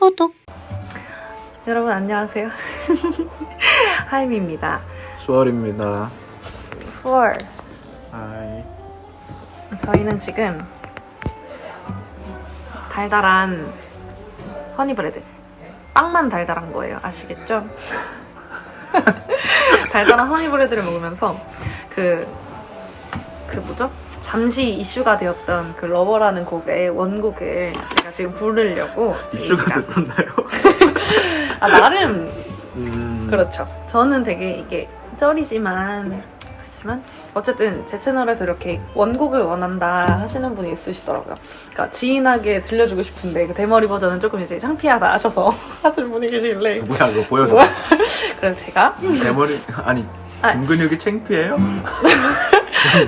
구독. 여러분 안녕하세요. 하임입니다. 수월입니다. 수월. 하이. 저희는 지금 달달한 허니브레드. 빵만 달달한 거예요. 아시겠죠? 달달한 허니브레드를 먹으면서 그, 그 뭐죠? 잠시 이슈가 되었던 그 러버라는 곡의 원곡을 제가 지금 부르려고 지금 이 이슈가 시간- 됐었나요? 아, 나름 음, 그렇죠. 저는 되게 이게 쩔이지만 하지만 어쨌든 제 채널에서 이렇게 원곡을 원한다 하시는 분이 있으시더라고요. 그러니까 지인에게 들려주고 싶은데 그 대머리 버전은 조금 이제 창피하다 하셔서 하시는 분이 계시길래 누구야 그거 보여줘. 뭐야? 그래서 제가 대머리 아니 아. 김근육이 창피해요?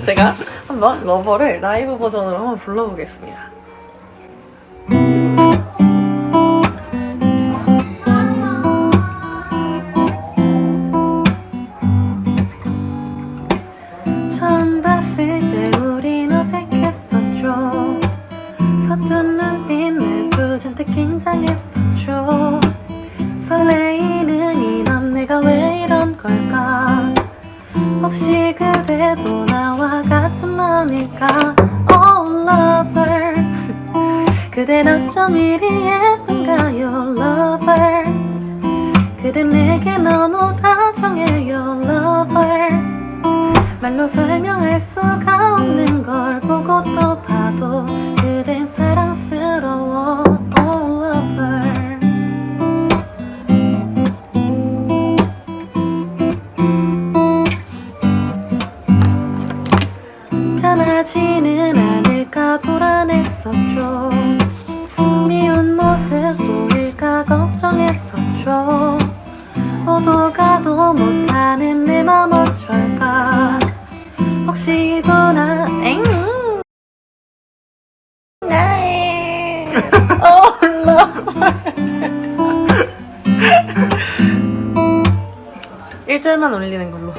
제가 한번 러버를 라이브 버전으로 한번 불러보겠습니다. 혹시 그대도 나와 같은 마음일까? Oh lover. 그댄 어쩜 이리 예쁜가요 lover? 그댄 내게 너무 다정해요 lover? 말로 설명할 수가 없는 편하지는 않을까 불안했었죠. 미운 모습 보일까 걱정했었죠. 오도 가도 못하는 내 맘 어쩔까. 혹시 도나 엥? 나의 올라 1절만 올리는 걸로